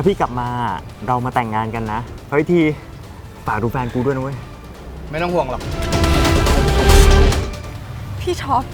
าพี่กลับมาเรามาแต่งงานกันนะเฮ้ยทีฝากดูแฟนกูด้วยนะเว้ย ไม่ต้องห่วงหรอก พี่ท็อป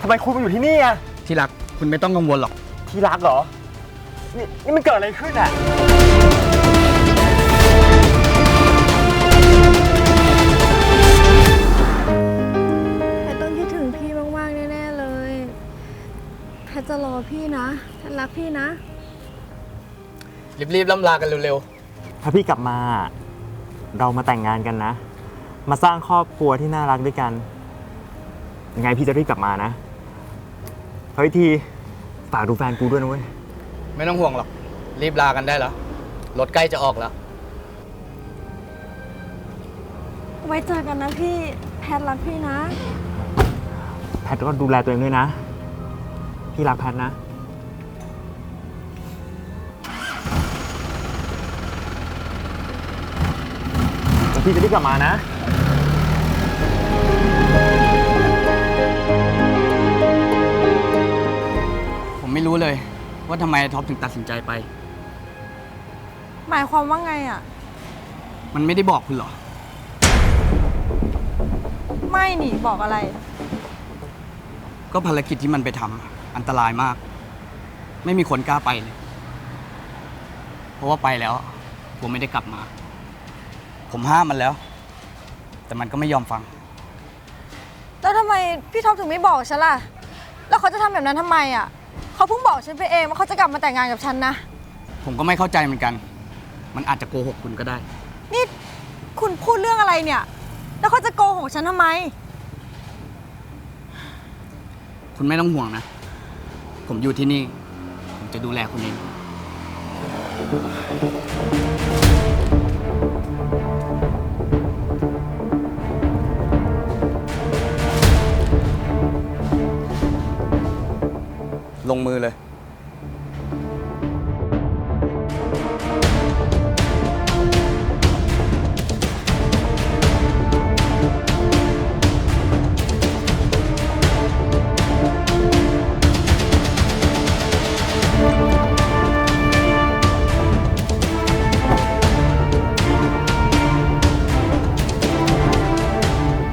ทำไมคุณมาอยู่ที่นี่อะที่รักคุณไม่ต้องกังวลหรอก ที่รักเหรอ นี่นี่มันเกิดอะไรขึ้นอะแพทต้องคิดถึงพี่มากๆแน่ๆเลยแพทจะรอพี่นะแพทรักพี่นะ รีบๆล่ำลากันเร็วถ้าพี่กลับมา เรามาแต่งงานกันนะ มาสร้างครอบครัวที่น่ารักด้วยกัน ยังไงพี่จะรีบกลับมานะ เฮ้ยทีฝากดูแฟนกูด้วยนะเว้ย ๆ ไม่ต้องห่วงหรอก รีบลากันได้แล้วรถใกล้จะออกแล้ว ไว้เจอกันนะพี่แพทรักพี่นะ แพทก็ดูแลตัวเองด้วยนะ พี่รักแพทนะ พี่จะรีบกลับมานะ ผมไม่รู้เลย ว่าทำไมท็อปถึงตัดสินใจไป หมายความว่าไงอะ มันไม่ได้บอกคุณเหรอ ไม่หนีบอกอะไร ก็ภารกิจที่มันไปทำอันตรายมาก ไม่มีคนกล้าไปเลย เพราะว่าไปแล้วผมไม่ได้กลับมา ผมห้ามมันแล้ว แต่มันก็ไม่ยอมฟัง แล้วทำไมพี่ท็อปถึงไม่บอกฉันล่ะ แล้วเขาจะทำแบบนั้นทำไมอะ เขาเพิ่งบอกฉันไปเองว่าเขาจะกลับมาแต่งงานกับฉันนะ ผมก็ไม่เข้าใจเหมือนกัน มันอาจจะโกหกคุณก็ได้ นี่คุณพูดเรื่องอะไรเนี่ย แล้วเขาจะโกหกฉันทำไม คุณไม่ต้องห่วงนะ ผมอยู่ที่นี่ ผมจะดูแลคุณเอง ลงมือเลย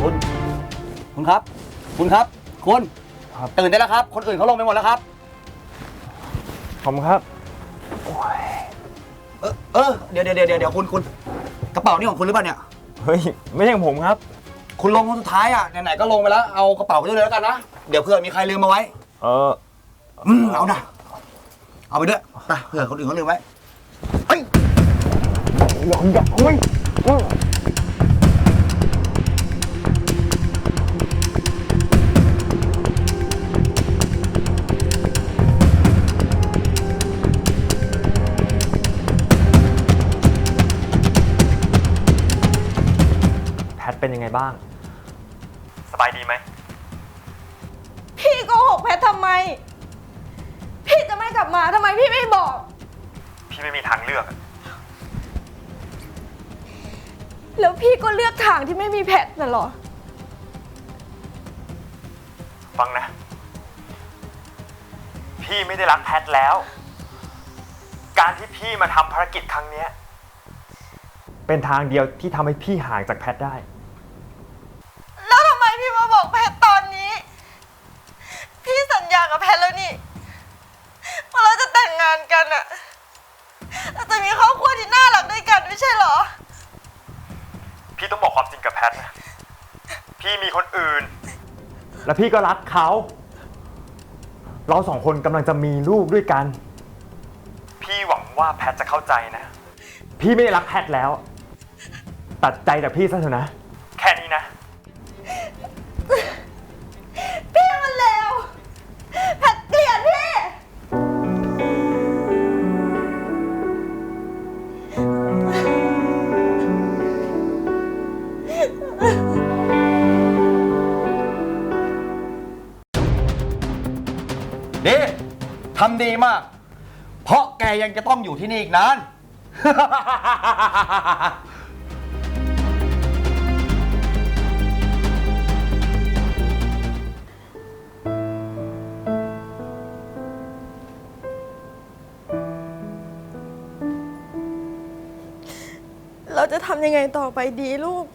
คุณ คุณครับ คุณครับ คุณ ครับ ตื่นได้แล้วครับ คนอื่นเขาลงไปหมดแล้วครับ ผมครับ เออเออเดี๋ยวเดี๋ยวเดี๋ยวเดี๋ยวคุณคุณกระเป๋านี่ของคุณหรือเปล่าเนี่ย เฮ้ย ไม่ใช่ของผมครับ คุณลงคนสุดท้ายอะไหนๆก็ลงไปแล้วเอากระเป๋าไปด้วยเลยแล้วกันนะเดี๋ยวเผื่อมีใครลืมมาไว้ เออ อืมเอานะเอาไปด้วยไปเผื่อคนอื่นเขาลืมไว้เฮ้ยยอมยอมเฮ้ย ไงบ้าง สบายดีไหม พี่โกหกแพททำไม พี่จะไม่กลับมาทำไมพี่ไม่บอก พี่ไม่มีทางเลือกอะแล้วพี่ก็เลือกทางที่ไม่มีแพทน่ะเหรอ ฟังนะ พี่ไม่ได้รักแพทแล้ว การที่พี่มาทำภารกิจครั้งเนี้ย เป็นทางเดียวที่ทำให้พี่ห่างจากแพทได้ แล้วทำไมพี่มาบอกแพทตอนนี้ พี่สัญญากับแพทแล้วนี่ว่าเราจะแต่งงาน กันอะเราจะมีครอบครัวที่น่ารักด้วยกันไม่ใช่เหรอ พี่ต้องบอกความจริงกับแพทนะ พี่มีคนอื่น และพี่ก็รักเขา เราสองคนกำลังจะมีลูกด้วยกัน พี่หวังว่าแพทจะเข้าใจนะ พี่ไม่ได้รักแพทแล้ว ตัดใจจากพี่ซะเถอะนะ ทำดีมาก เพราะแกยังจะต้องอยู่ที่นี่อีกนาน เราจะทำยังไงต่อไปดีลูก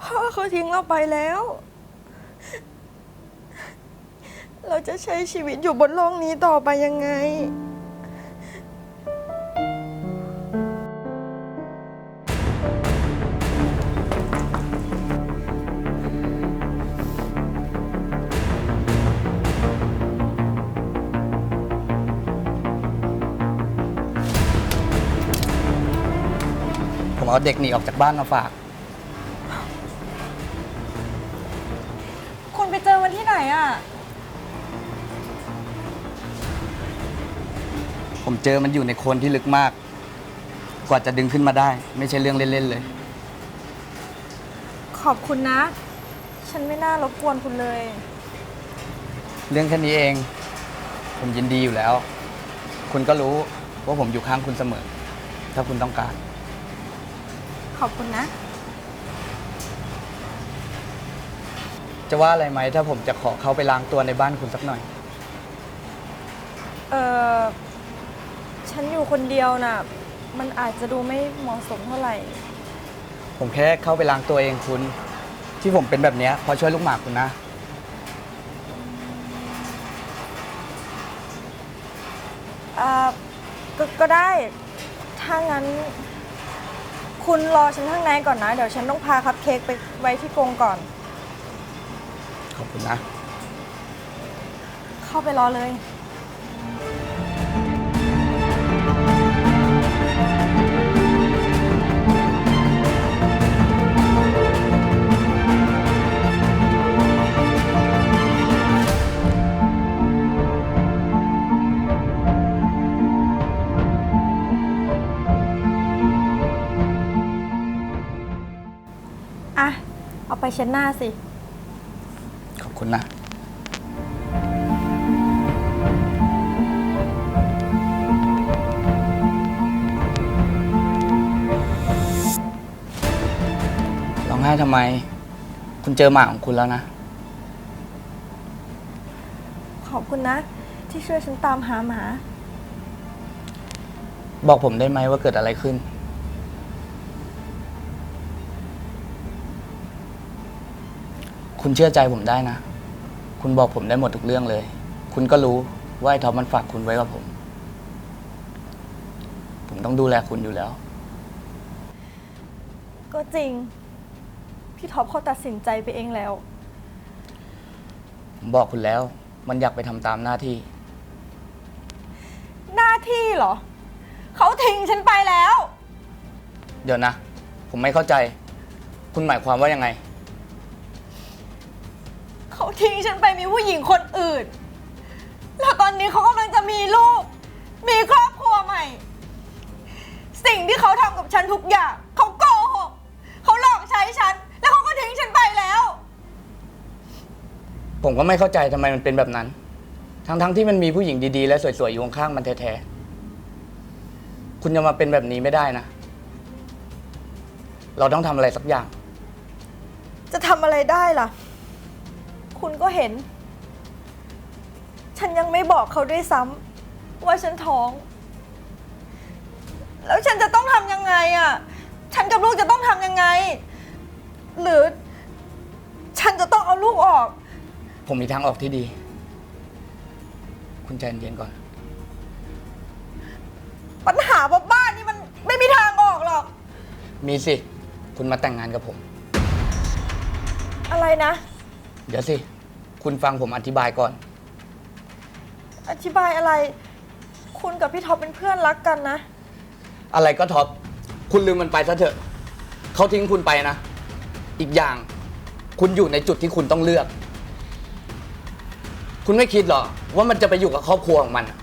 พ่อเขาทิ้งเราไปแล้ว เราจะใช้ชีวิตอยู่บนโลกนี้ต่อไปยังไง ผมเอาเด็กหนีออกจากบ้านมาฝาก คุณไปเจอมันที่ไหนอะ ผมเจอมันอยู่ในโคลนที่ลึกมาก กว่าจะดึงขึ้นมาได้ ไม่ใช่เรื่องเล่นๆเลย ขอบคุณนะ ฉันไม่น่ารบกวนคุณเลย เรื่องแค่นี้เอง ผมยินดีอยู่แล้ว คุณก็รู้ว่าผมอยู่ข้างคุณเสมอ ถ้าคุณต้องการ ขอบคุณนะ จะว่าอะไรไหมถ้าผมจะขอเข้าไปล้างตัวในบ้านคุณสักหน่อย เออ ฉันอยู่คนเดียวน่ะ มันอาจจะดูไม่เหมาะสมเท่าไหร่ ผมแค่เข้าไปล้างตัวเองคุณ ที่ผมเป็นแบบเนี้ยเพราะช่วยลูกหมากคุณนะ อ่าก็ก็ได้ ถ้างั้น คุณรอฉันข้างในก่อนนะ เดี๋ยวฉันต้องพาคัพเค้กไปไว้ที่กรงก่อน ขอบคุณนะ เข้าไปรอเลย ไปเช็ดหน้าสิ ขอบคุณนะ ร้องไห้ทำไม คุณเจอหมาของคุณแล้วนะ ขอบคุณนะ ที่ช่วยฉันตามหาหมา บอกผมได้ไหมว่าเกิดอะไรขึ้น คุณเชื่อใจผมได้นะ คุณบอกผมได้หมดทุกเรื่องเลย คุณก็รู้ว่าไอ้ท็อปมันฝากคุณไว้กับผม ผมต้องดูแลคุณอยู่แล้ว ก็จริง พี่ท็อปเขาตัดสินใจไปเองแล้ว ผมบอกคุณแล้ว มันอยากไปทำตามหน้าที่ หน้าที่เหรอ เขาทิ้งฉันไปแล้ว เดี๋ยวนะ ผมไม่เข้าใจ คุณหมายความว่ายังไงเขา ทิ้งฉันไปมีผู้หญิงคนอื่น แล้วตอนนี้เขากำลังจะมีลูก มีครอบครัวใหม่ สิ่งที่เขาทำกับฉันทุกอย่างเขาโกหกเขาหลอกใช้ฉัน แล้วเขาก็ทิ้งฉันไปแล้ว ผมก็ไม่เข้าใจทำไมมันเป็นแบบนั้น ทั้งๆที่มันมีผู้หญิงดีๆ และสวยๆอยู่ข้างๆมันแท้ๆ คุณจะมาเป็นแบบนี้ไม่ได้นะ เราต้องทำอะไรสักอย่าง จะทำอะไรได้ล่ะ คุณก็เห็น ฉันยังไม่บอกเขาด้วยซ้ำว่าฉันท้อง แล้วฉันจะต้องทำยังไงอะ ฉันกับลูกจะต้องทำยังไง หรือ ฉันจะต้องเอาลูกออก ผมมีทางออกที่ดี คุณใจเย็นๆก่อน ปัญหาบ้านๆนี่มันไม่มีทางออกหรอก มีสิ คุณมาแต่งงานกับผม อะไรนะ เดี๋ยวสิ คุณฟังผมอธิบายก่อน อธิบายอะไร คุณกับพี่ท็อปเป็นเพื่อนรักกันนะ อะไรก็ท็อป คุณลืมมันไปซะเถอะ เขาทิ้งคุณไปนะ อีกอย่าง คุณอยู่ในจุดที่คุณต้องเลือก คุณไม่คิดหรอ ว่ามันจะไปอยู่กับครอบครัวของมันอะ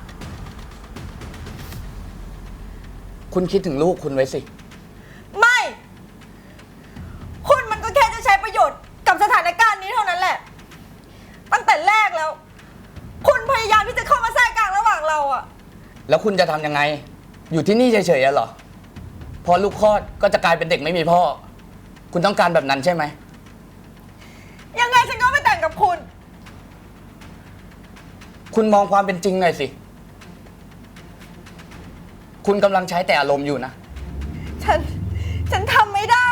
คุณคิดถึงลูกคุณไว้สิ ไม่ คุณมันก็แค่จะใช้ประโยชน์กับสถานการณ์นี้เท่านั้นแหละ ตั้งแต่แรกแล้ว คุณพยายามที่จะเข้ามาแทรกกลางระหว่างเราอะ แล้ว คุณจะทำยังไง อยู่ที่นี่เฉยๆอะเหรอ พอลูกคลอดก็จะกลายเป็นเด็กไม่มีพ่อ คุณต้องการแบบนั้นใช่ไหม ยังไงฉันก็ไม่แต่งกับคุณ คุณมองความเป็นจริงหน่อยสิ คุณกำลังใช้แต่อารมณ์อยู่นะ ฉัน ฉันทำไม่ได้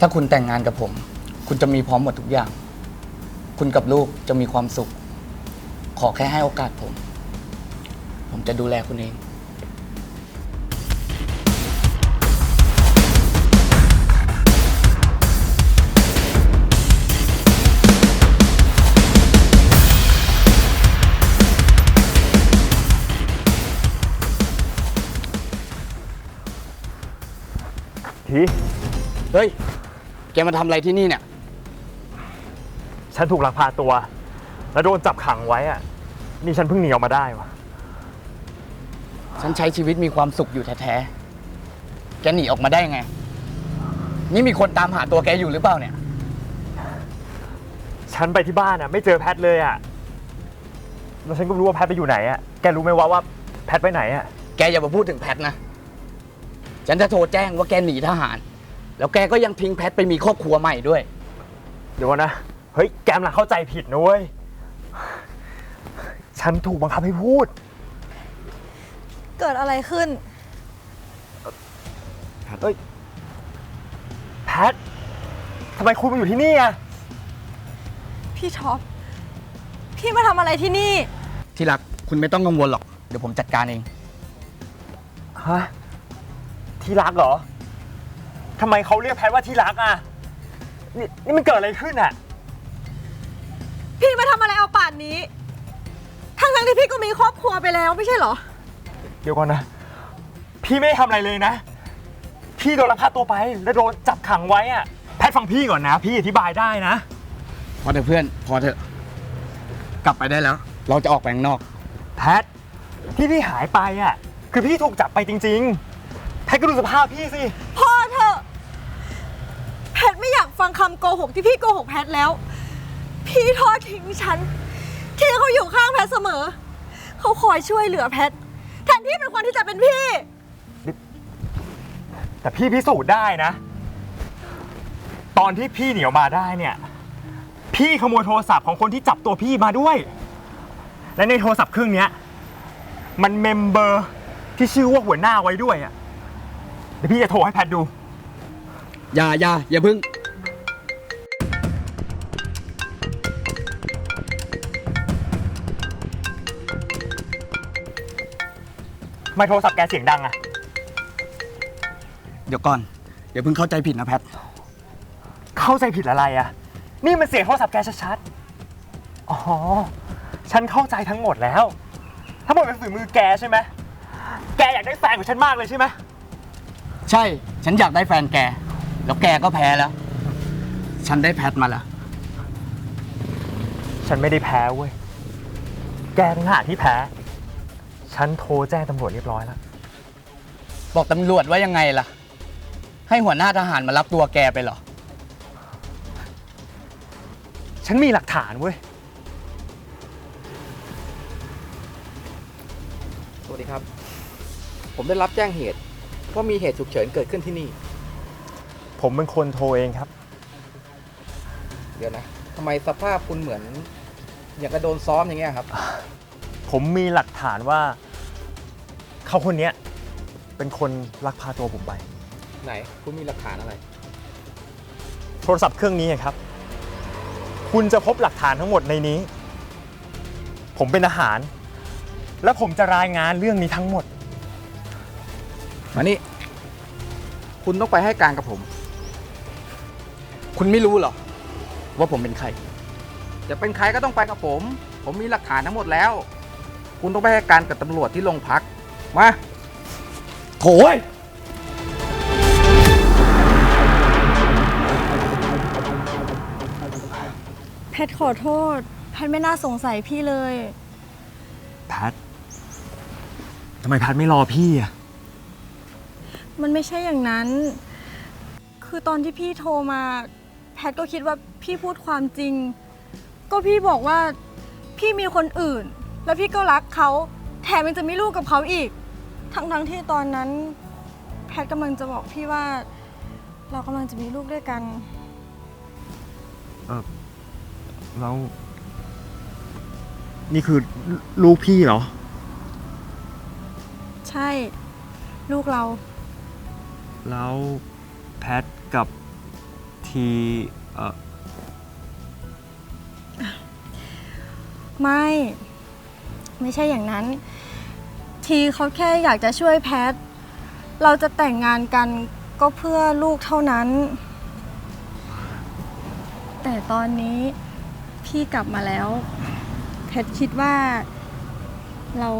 ถ้าคุณแต่งงานกับผม คุณจะมีพร้อมหมดทุกอย่าง คุณกับลูกจะมีความสุข ขอแค่ให้โอกาสผม ผมจะดูแลคุณเอง ที เฮ้ย แกมาทำอะไรที่นี่เนี่ย ฉันถูกลักพาตัว แล้วโดนจับขังไว้อะนี่ฉันเพิ่งหนีออกมาได้วะฉันใช้ชีวิตมีความสุขอยู่แท้ๆ แกหนีออกมาได้ยังไง นี่มีคนตามหาตัวแกอยู่หรือเปล่าเนี่ย ฉันไปที่บ้านอะไม่เจอแพทเลยอะแล้วฉันก็ไม่รู้ว่าแพทไปอยู่ไหนอะแกรู้ไหมว่าว่าแพทไปไหนอะแกอย่ามาพูดถึงแพทนะ ฉันจะโทรแจ้งว่าแกหนีทหาร แล้วแกก็ยังทิ้งแพทไปมีครอบครัวใหม่ด้วย เดี๋ยวก่อนนะ เฮ้ย แกมลังเข้าใจผิดนะเว้ย ฉันถูกบังคับให้พูด เกิดอะไรขึ้น เฮ้ย แพท ทำไมคุณมาอยู่ที่นี่อะพี่ท็อป พี่มาทำอะไรที่นี่ ที่รักคุณไม่ต้องกังวลหรอก เดี๋ยวผมจัดการเอง ฮะ ที่รักเหรอ ทำไมเขาเรียกแพทว่าที่รักอะนี่นี่มันเกิดอะไรขึ้นอะ พี่มาทำอะไรเอาป่านนี้ ทั้งทั้งๆที่พี่ก็มีครอบครัวไปแล้วไม่ใช่เหรอ เดี๋ยวก่อนนะ พี่ไม่ได้ทำอะไรเลยนะ พี่โดนลักพาตัวไปแล้วโดนจับขังไว้อะแพทฟังพี่ก่อนนะ พี่อธิบายได้นะ พอเถอะเพื่อน พอเถอะกลับไปได้แล้ว เราจะออกไปข้างนอก แพทที่พี่หายไปอะ คือพี่ถูกจับไปจริง ๆ แพทก็ดูสภาพพี่สิพอเถอะแพทไม่อยากฟังคำโกหกที่พี่โกหกแพทแล้ว พี่ทอดทิ้งฉัน ที่เขาอยู่ข้างแพทเสมอ เขาคอยช่วยเหลือแพทแทนที่เป็นคนที่จะเป็นพี่ แต่พี่พิสูจน์ได้นะ ตอนที่พี่เหนียวมาได้เนี่ย พี่ขโมยโทรศัพท์ของคนที่จับตัวพี่มาด้วย และในโทรศัพท์เครื่องเนี้ย มันเมมเบอร์ที่ชื่อว่าหัวหน้าไว้ด้วยอะเดี๋ยวพี่จะโทรให้แพทดู อย่าอย่าอย่าเพึ่ง ทำไมโทรศัพท์แกเสียงดังอะเดี๋ยวก่อนอย่าเพิ่งเข้าใจผิดนะแพท เข้าใจผิดอะไรอะนี่มันเสียงโทรศัพท์แกชัดๆ อ๋อ ฉันเข้าใจทั้งหมดแล้ว ทั้งหมดเป็นฝีมือแกใช่ไหม แกอยากได้แฟนของฉันมากเลยใช่ไหม ใช่ฉันอยากได้แฟนแก แล้วแกก็แพ้แล้ว ฉันได้แพทมาแล้วฉันไม่ได้แพ้เว้ย แกต่างหากที่แพ้ ฉันโทรแจ้งตำรวจเรียบร้อยแล้ว บอกตำรวจว่ายังไงล่ะ ให้หัวหน้าทหารมารับตัวแกไปเหรอ ฉันมีหลักฐานเว้ย สวัสดีครับ ผมได้รับแจ้งเหตุว่ามีเหตุฉุกเฉินเกิดขึ้นที่นี่ ผมเป็นคนโทรเองครับ เดี๋ยวนะทำไมสภาพคุณเหมือน อย่างกระโดนซ้อมอย่างเงี้ยครับ ผมมีหลักฐานว่า เขาคนเนี้ยเป็นคนลักพาตัวผมไป ไหน คุณมีหลักฐานอะไร โทรศัพท์เครื่องนี้ไงครับ คุณจะพบหลักฐานทั้งหมดในนี้ ผมเป็นทหาร และผมจะรายงานเรื่องนี้ทั้งหมด มานี่ คุณต้องไปให้การกับผม คุณไม่รู้เหรอ ว่าผมเป็นใคร จะเป็นใครก็ต้องไปกับผม ผมมีหลักฐานทั้งหมดแล้ว คุณต้องไปให้การกับตำรวจที่โรงพัก มาโถยแพทขอโทษ แพทไม่น่าสงสัยพี่เลย แพททำไมแพทไม่รอพี่อะมันไม่ใช่อย่างนั้น คือตอนที่พี่โทรมา แพทก็คิดว่าพี่พูดความจริง ก็พี่บอกว่าพี่มีคนอื่น แล้วพี่ก็รักเขา แถมยังจะมีลูกกับเขาอีก ทั้งๆที่ตอนนั้น แพทกำลังจะบอกพี่ว่า เรากำลังจะมีลูกด้วยกันแล้ว นี่คือลูกพี่เหรอ ใช่ ลูกเรา แล้วแพทกับทีเออไม่ ไม่ใช่อย่างนั้น ทีเขาแค่อยากจะช่วยแพท เราจะแต่งงานกันก็เพื่อลูกเท่านั้น แต่ตอนนี้พี่กลับมาแล้ว แพทคิดว่าเรา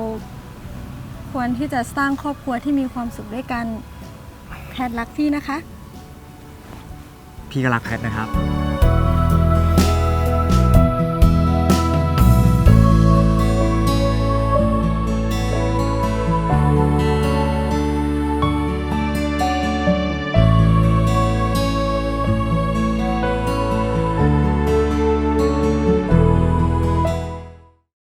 ควรที่จะสร้างครอบครัวที่มีความสุขด้วยกัน แพทรักพี่นะคะ พี่ก็รักแพทนะครับ